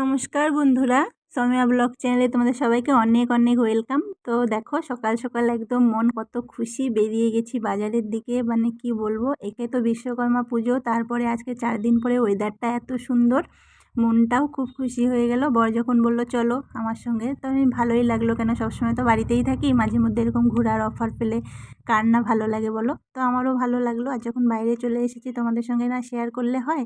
নমস্কার বন্ধুরা, সৌমিয়া ব্লগ চ্যানেলে তোমাদের সবাইকে অনেক অনেক ওয়েলকাম। তো দেখো, সকাল সকাল একদম মন কত খুশি, বেরিয়ে গেছি বাজারের দিকে মানে কি বলব, একে তো বিশ্বকর্মা পুজো, তারপরে আজকে চার দিন পরে ওয়েদারটা এত সুন্দর, মনটাও খুব খুশি হয়ে গেল। বর যখন বলল, চলো আমার সঙ্গে তো আমি ভালোই লাগল, কেন সবসময় তো বাড়িতেই থাকি, মাঝে মধ্যে এরকম ঘোরার অফার পেলে কার না ভালো লাগে বলো। তো আমারও ভালো লাগল, আর যখন বাইরে চলে এসেছি, তোমাদের সঙ্গে না শেয়ার করলে হয়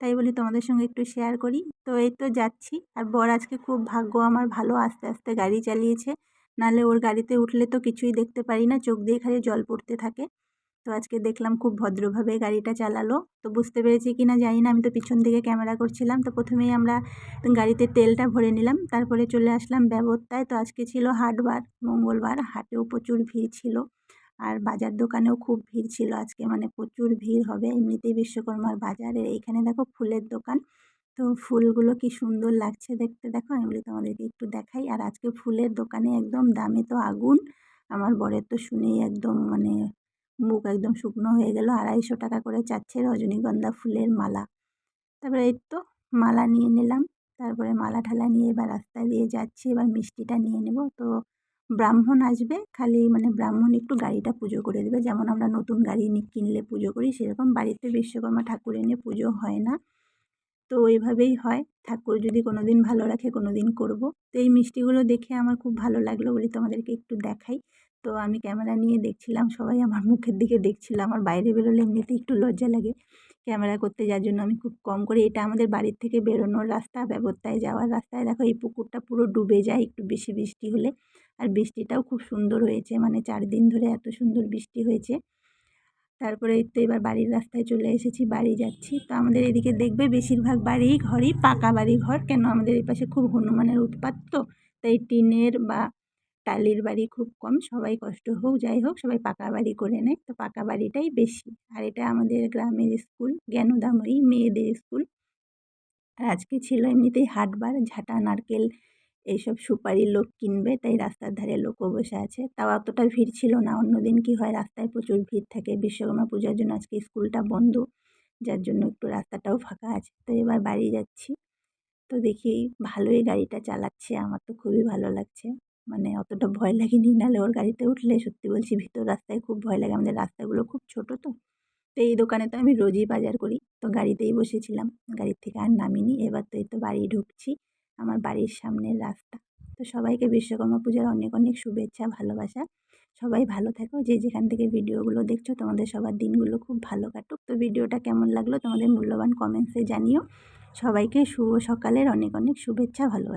তাই বলি তোমাদের সঙ্গে একটু শেয়ার করি। তো এই তো যাচ্ছি। আর বর আজকে খুব ভাগ্য আমার ভালো, আস্তে আস্তে গাড়ি চালিয়েছে। নাহলে ওর গাড়িতে উঠলে তো কিছুই দেখতে পারি না, চোখ দিয়ে খালি জল পড়তে থাকে। তো আজকে দেখলাম খুব ভদ্রভাবে গাড়িটা চালালো। তো বুঝতে পেরেছি কি না জানি না, আমি তো পিছন দিকে ক্যামেরা করছিলাম। তো প্রথমেই আমরা গাড়িতে তেলটা ভরে নিলাম। তারপরে চলে আসলাম ব্যবস্থায় তো আজকে ছিল হাটবার, মঙ্গলবার। হাটেও প্রচুর ভিড় ছিল। আর বাজার দোকানেও খুব ভিড় ছিল আজকে মানে প্রচুর ভিড় হবে। এমনিতেই বিশ্বকর্মার বাজারে। এইখানে দেখো ফুলের দোকান। তো ফুলগুলো কি সুন্দর লাগছে দেখতে। দেখো বলি তোমাদেরকে একটু দেখাই। আর আজকে ফুলের দোকানে একদম দামে তো আগুন। আমার বরের তো শুনেই একদম মানে মুখ একদম শুকনো হয়ে গেল। আড়াইশো টাকা করে চাচ্ছে রজনীগন্ধা ফুলের মালা। তারপরে এই তো মালা নিয়ে নিলাম। তারপরে মালা ঠালা নিয়ে এবার রাস্তা দিয়ে যাচ্ছি। এবার মিষ্টিটা নিয়ে নেব। তো ব্রাহ্মণ আসবে, খালি মানে ব্রাহ্মণ একটু গাড়িটা পুজো করে দেবে। যেমন আমরা নতুন গাড়ি কিনলে পুজো করি, সেরকম বাড়িতে বিশ্বকর্মা ঠাকুর এনে পুজো হয় না। তো ওইভাবেই হয়। ঠাকুর যদি কোনো দিন ভালো রাখে কোনো দিন করব। তো এই মিষ্টিগুলো দেখে আমার খুব ভালো লাগল বলে তোমাদেরকে একটু দেখাই। তো আমি ক্যামেরা নিয়ে দেখছিলাম, সবাই আমার মুখের দিকে দেখছিল, আমার বাইরে বেরোলে এমনিতে একটু লজ্জা লাগে ক্যামেরা করতে যার জন্য। আমি খুব কম করে, এটা আমাদের বাড়ির থেকে বেরোনোর রাস্তা, ব্যবস্থায় যাওয়ার রাস্তায়। দেখো এই পুকুরটা পুরো ডুবে যায়, একটু বেশি বৃষ্টি হলে। আর বৃষ্টিটাও খুব সুন্দর হয়েছে। মানে চার দিন ধরে এত সুন্দর বৃষ্টি হয়েছে। তারপরে তো এবার বাড়ির রাস্তায় চলে এসেছি, বাড়ি যাচ্ছি। তো আমাদের এদিকে দেখবে বেশিরভাগ বাড়ি ঘরই, পাকা বাড়ি ঘর। কেন আমাদের এই পাশে খুব হনুমানের উৎপাত তো। তাই টিনের বা টালির বাড়ি খুব কম। সবাই কষ্ট হোক, যাই হোক, সবাই পাকা বাড়ি করে নেয়। তো পাকা বাড়িটাই বেশি। আর এটা আমাদের গ্রামের স্কুল, জ্ঞানদাময়ী মেয়েদের স্কুল। আর আজকে ছিল এমনিতেই হাটবার, ঝাঁটা, নারকেল এইসব সুপারি লোক কিনবে, তাই রাস্তার ধারে লোকও বসে আছে। তাও অতটা ভিড় ছিল না। অন্যদিন কি হয়, রাস্তায় প্রচুর ভিড় থাকে। বিশ্বকর্মা পূজার জন্য আজকে স্কুলটা বন্ধ, যার জন্য একটু রাস্তাটাও ফাঁকা আছে। তো এবার বাড়ি যাচ্ছি। তো দেখি ভালোই গাড়িটা চালাচ্ছে। আমার তো খুবই ভালো লাগছে। মানে অতটা ভয় লাগেনি। নাহলে ওর গাড়িতে উঠলে সত্যি বলছি ভিতর রাস্তায় খুব ভয় লাগে। আমাদের রাস্তাগুলো খুব ছোট তো। তো এই দোকানে তো আমি রোজই বাজার করি। তো গাড়িতেই বসেছিলাম। গাড়ির থেকে আর নামিনি। এবার তো এই তো বাড়ি ঢুকছি। আমার বাড়ির সামনের রাস্তা। তো সবাইকে বিশ্বকর্মা পূজার অনেক অনেক শুভেচ্ছা, ভালোবাসা। সবাই ভালো থাকো। যে যেখান থেকে ভিডিওগুলো দেখছ, তোমাদের সবার দিনগুলো খুব ভালো কাটুক। তো ভিডিওটা কেমন লাগল তোমাদের মূল্যবান কমেন্টসে জানিও। সবাইকে শুভ সকালের অনেক অনেক শুভেচ্ছা, ভালোবাসা।